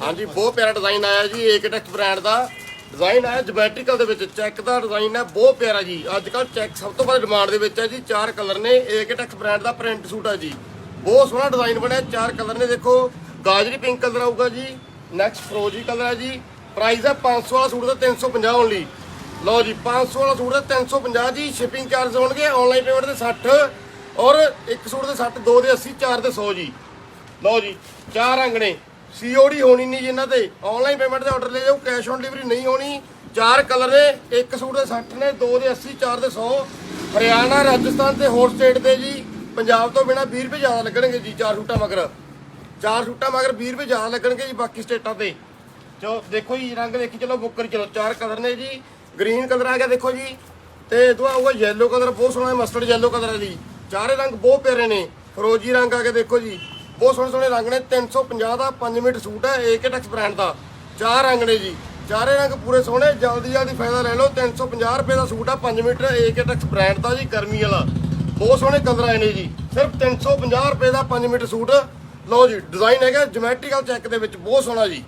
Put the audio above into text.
ਹਾਂਜੀ, ਬਹੁਤ ਪਿਆਰਾ ਡਿਜ਼ਾਈਨ ਆਇਆ ਜੀ ਏਕਟੈਕਸ ਬ੍ਰਾਂਡ ਦਾ। ਡਿਜ਼ਾਈਨ ਆਇਆ ਜਮੈਟ੍ਰੀਕਲ ਦੇ ਵਿੱਚ ਚੈੱਕ ਦਾ ਡਿਜ਼ਾਈਨ ਹੈ, ਬਹੁਤ ਪਿਆਰਾ ਜੀ। ਅੱਜ ਕੱਲ ਚੈੱਕ ਸਭ ਤੋਂ ਵੱਧ ਡਿਮਾਂਡ ਦੇ ਵਿੱਚ ਹੈ ਜੀ, ਚਾਰ ਕਲਰ ਨੇ ਏਕਟੈਕਸ ਬ੍ਰਾਂਡ ਦਾ ਪ੍ਰਿੰਟ ਸੂਟ ਹੈ ਜੀ। ਬਹੁਤ ਸੋਹਣਾ ਡਿਜ਼ਾਈਨ ਬਣਿਆ, ਚਾਰ ਕਲਰ ਨੇ, ਦੇਖੋ, ਗਾਜਰੀ ਪਿੰਕ ਕਲਰ ਆਊਗਾ ਜੀ ਨੈਕਸਟ ਫਰੋਜੀ ਕਲਰ ਹੈ ਜੀ। ਪ੍ਰਾਈਸ ਹੈ 500 ਵਾਲਾ ਸੂਟ ਦਾ 350 ਓਨਲੀ ਲਓ ਜੀ 500 ਵਾਲਾ ਸੂਟ ਦਾ 350 ਜੀ ਸ਼ਿਪਿੰਗ ਚਾਰਜ ਹੋਣਗੇ ਆਨਲਾਈਨ ਪੇਮੈਂਟ ਦੇ 60 ਔਰ ਇੱਕ ਸੂਟ ਦੇ 60 ਦੋ ਦੇ 80 ਚਾਰ ਦੇ 100 ਜੀ। ਲਓ ਜੀ, ਚਾਰ ਰੰਗ ਨੇ। ਸੀਓਡੀ ਹੋਣੀ ਨਹੀਂ ਜੀ ਇਹਨਾਂ ਤੇ। ਆਨਲਾਈਨ ਪੇਮੈਂਟ ਦੇ ਆਰਡਰ ਲੈ ਜਾਓ ਕੈਸ਼ ਔਨ ਡਿਲੀਵਰੀ ਨਹੀਂ ਹੋਣੀ। ਚਾਰ ਕਲਰ ਨੇ, ਇੱਕ ਸੂਟ ਦੇ 60 ਨੇ, ਦੋ ਦੇ 80 ਚਾਰ ਦੇ 100 ਹਰਿਆਣਾ, ਰਾਜਸਥਾਨ ਤੇ ਹੋਰ ਸਟੇਟ ਦੇ ਜੀ। ਪੰਜਾਬ ਤੋਂ ਬਿਨਾ 20 ਰੁਪਏ ਜ਼ਿਆਦਾ ਲੱਗਣਗੇ ਜੀ, ਚਾਰ ਸੂਟਾਂ ਮਗਰ। ਚਾਰ ਸੂਟਾਂ ਮਗਰ 20 ਰੁਪਏ ਜ਼ਿਆਦਾ ਲੱਗਣਗੇ ਜੀ ਬਾਕੀ ਸਟੇਟਾਂ ਤੇ। ਚਲੋ, ਦੇਖੋ ਜੀ, ਰੰਗ ਦੇਖੀ ਚਲੋ ਬੁੱਕ ਕਰੀ ਚਲੋ, ਚਾਰ ਕਲਰ ਨੇ ਜੀ। ਗ੍ਰੀਨ ਕਲਰ ਆ ਗਿਆ, ਦੇਖੋ ਜੀ। ਤੇ ਇਹ ਤੋਂ ਆਊਗਾ ਯੈਲੋ ਕਲਰ ਬਹੁਤ ਸੋਹਣਾ ਮਸਟਰਡ ਯੈਲੋ ਕਲਰ ਹੈ ਜੀ। ਚਾਰੇ ਰੰਗ ਬਹੁਤ ਪਿਆਰੇ ਨੇ। ਫਰੋਜੀ ਰੰਗ ਆ ਕੇ ਦੇਖੋ ਜੀ। ਬਹੁਤ ਸੋਹਣੇ ਸੋਹਣੇ ਰੰਗ ਨੇ 350 ਦਾ 5 ਮੀਟਰ ਸੂਟ ਹੈ ਏਕਟੈਕਸ ਬ੍ਰਾਂਡ ਦਾ। ਚਾਰ ਰੰਗ ਨੇ ਜੀ। ਚਾਰੇ ਰੰਗ ਪੂਰੇ ਸੋਹਣੇ, ਜਲਦੀ ਜਲਦੀ ਫਾਇਦਾ ਲੈ ਲਓ। 350 ਰੁਪਏ ਦਾ ਸੂਟ ਆ 5 ਮੀਟਰ ਏਕਟੈਕਸ ਬ੍ਰਾਂਡ ਦਾ ਜੀ, ਗਰਮੀ ਵਾਲਾ। ਬਹੁਤ ਸੋਹਣੇ ਕਲਰ ਆਏ ਨੇ ਜੀ। ਸਿਰਫ 350 ਰੁਪਏ ਦਾ 5 ਮੀਟਰ ਸੂਟ। ਲਓ ਜੀ ਡਿਜ਼ਾਈਨ ਹੈਗਾ ਜਿਓਮੈਟ੍ਰੀਕਲ ਚੈੱਕ ਦੇ ਵਿੱਚ ਬਹੁਤ ਸੋਹਣਾ ਜੀ।